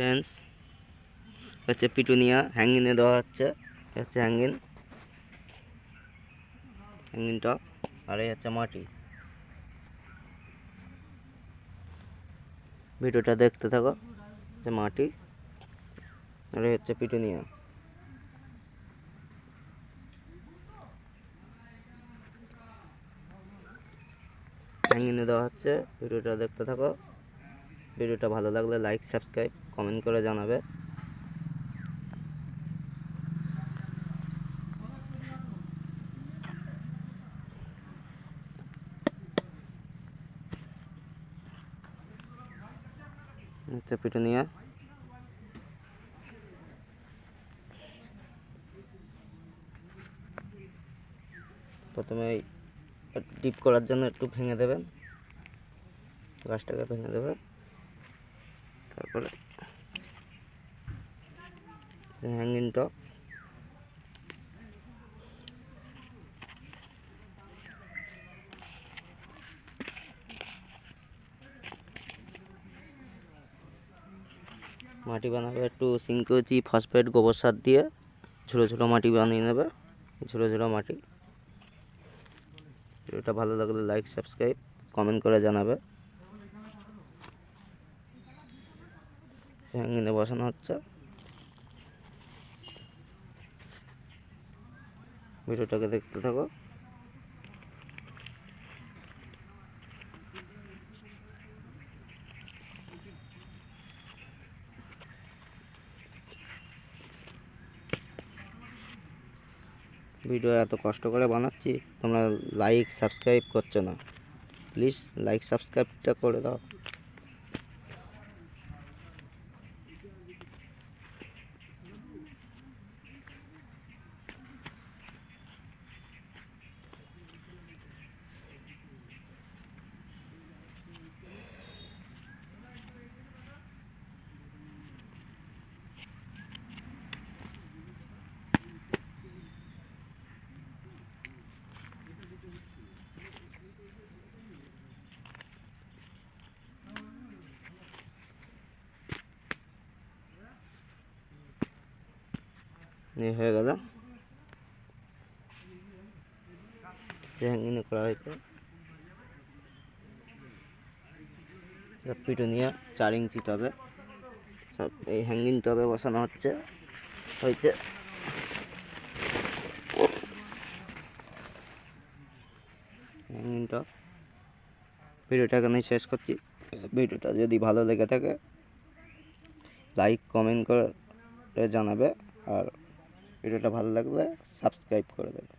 Friends হচ্ছে petunia হ্যাঙ্গিনে দেওয়া হচ্ছে হচ্ছে হ্যাঙ্গিন হ্যাঙ্গিন টপ আর এই হচ্ছে মাটি। ভিডিওটা দেখতে থাকো, যে মাটি, আর এই হচ্ছে পিটুনিয়া। হ্যাঙ্গিনে দেওয়া হচ্ছে, ভিডিওটা দেখতে থাকো। ভিডিওটা ভালো লাগলে লাইক সাবস্ক্রাইব কমেন্ট করে জানাবে। হচ্ছে পিটুনিয়া প্রথমে ডিপ করার জন্য একটু ভেঙে দেবেন। গাছটাকে ভেঙে দেবে তারপরে হ্যাঙ্গিং টপ মাটি বানাবে একটু সিঙ্কুচি ফসফেট গোবর সার দিয়ে। ছোটো ছোটো মাটি বানিয়ে নেবে ছোটো ছোটো মাটি। ভিডিওটা ভালো লাগলে লাইক সাবস্ক্রাইব কমেন্ট করে জানাবে। হ্যাঙ্গিনে বসানো হচ্ছে। ভিডিওটাকে দেখতে থাকো। ভিডিও এত কষ্ট করে বানাচ্ছি, তোমরা লাইক সাবস্ক্রাইব করছ না। প্লিজ লাইক সাবস্ক্রাইবটা করে দাও। এই হয়ে গেল। হ্যাঙ্গিনে করা হয়েছে। পিটুনিয়া চার ইঞ্চি টবে। সব এই হ্যাঙ্গিং টবে বসানো হচ্ছে। হয়েছে। হ্যাঙ্গিং টব। ভিডিওটা এখানেই শেষ করছি। ভিডিওটা যদি ভালো লেগে থাকে লাইক কমেন্ট করে জানাবে। আর ভিডিওটা ভালো লাগলে সাবস্ক্রাইব করে দেবে।